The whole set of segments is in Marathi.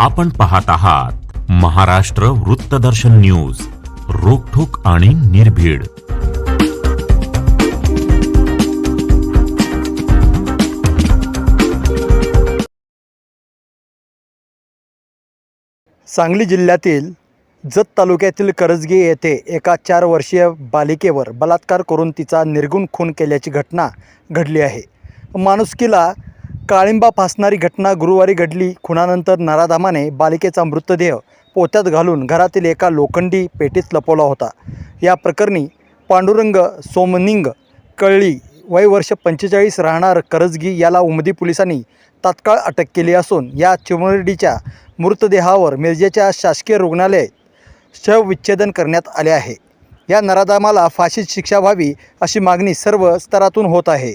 आपण पाहत आहात महाराष्ट्र वृत्तदर्शन न्यूज रोखोक आणि निर्भीड. सांगली जिल्ह्यातील जत तालुक्यातील करजगी येथे एका चार वर्षीय बालिकेवर बलात्कार करून तिचा निर्गुण खून केल्याची घटना घडली आहे. माणुसकीला काळिंबा फासणारी घटना गुरुवारी घडली. खुनानंतर नराधामाने बालिकेचा मृतदेह पोत्यात घालून घरातील एका लोखंडी पेटीत लपवला होता. या प्रकरणी पांडुरंग सोमनिंग कळली वय वर्ष पंचेचाळीस राहणार करजगी याला उमदी पोलिसांनी तात्काळ अटक केली असून या चिमुरडीच्या मृतदेहावर मिरजेच्या शासकीय रुग्णालय शवविच्छेदन करण्यात आले आहे. या नराधामाला फाशीत शिक्षा व्हावी अशी मागणी सर्व स्तरातून होत आहे.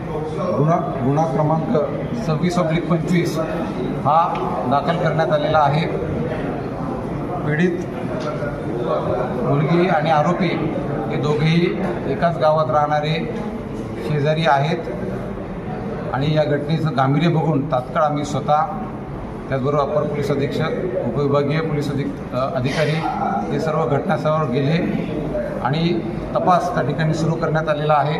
गुन्हा गुन्हा क्रमांक सव्वीस ऑब्लिक पंचवीस हा दाखल करण्यात आलेला आहे. पीडित मुलगी आणि आरोपी हे दोघेही एकाच गावात राहणारे शेजारी आहेत. आणि या घटनेचं गांभीर्य बघून तात्काळ आम्ही स्वतः त्याचबरोबर अप्पर पोलीस अधीक्षक उपविभागीय पोलीस अधिक अधिकारी हे सर्व घटनास्थळावर गेले आणि तपास त्या ठिकाणी सुरू करण्यात आलेला आहे.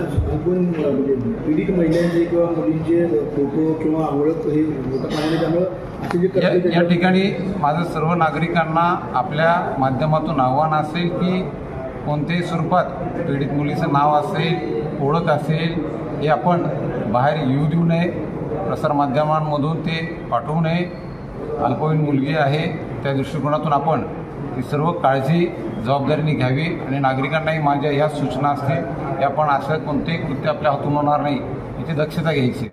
म्हणजे पीडित महिलांचे किंवा मुलींचे फोटो किंवा ओळख हे त्यामुळं असे जे या ठिकाणी माझं सर्व नागरिकांना आपल्या माध्यमातून आव्हान असेल की कोणत्याही स्वरूपात पीडित मुलीचं नाव असेल ओळख असेल हे आपण बाहेर येऊ देऊ नये. प्रसारमाध्यमांमधून ते पाठवू नये. अल्पवयीन मुलगी आहे त्या दृष्टिकोनातून आपण ती सर्व काळजी जबाबदारीने घ्यावी आणि नागरिकांनाही माझ्या ह्या सूचना असतील की आपण असं कोणतेही कृत्य आपल्या हातून होणार नाही याची दक्षता घ्यायची.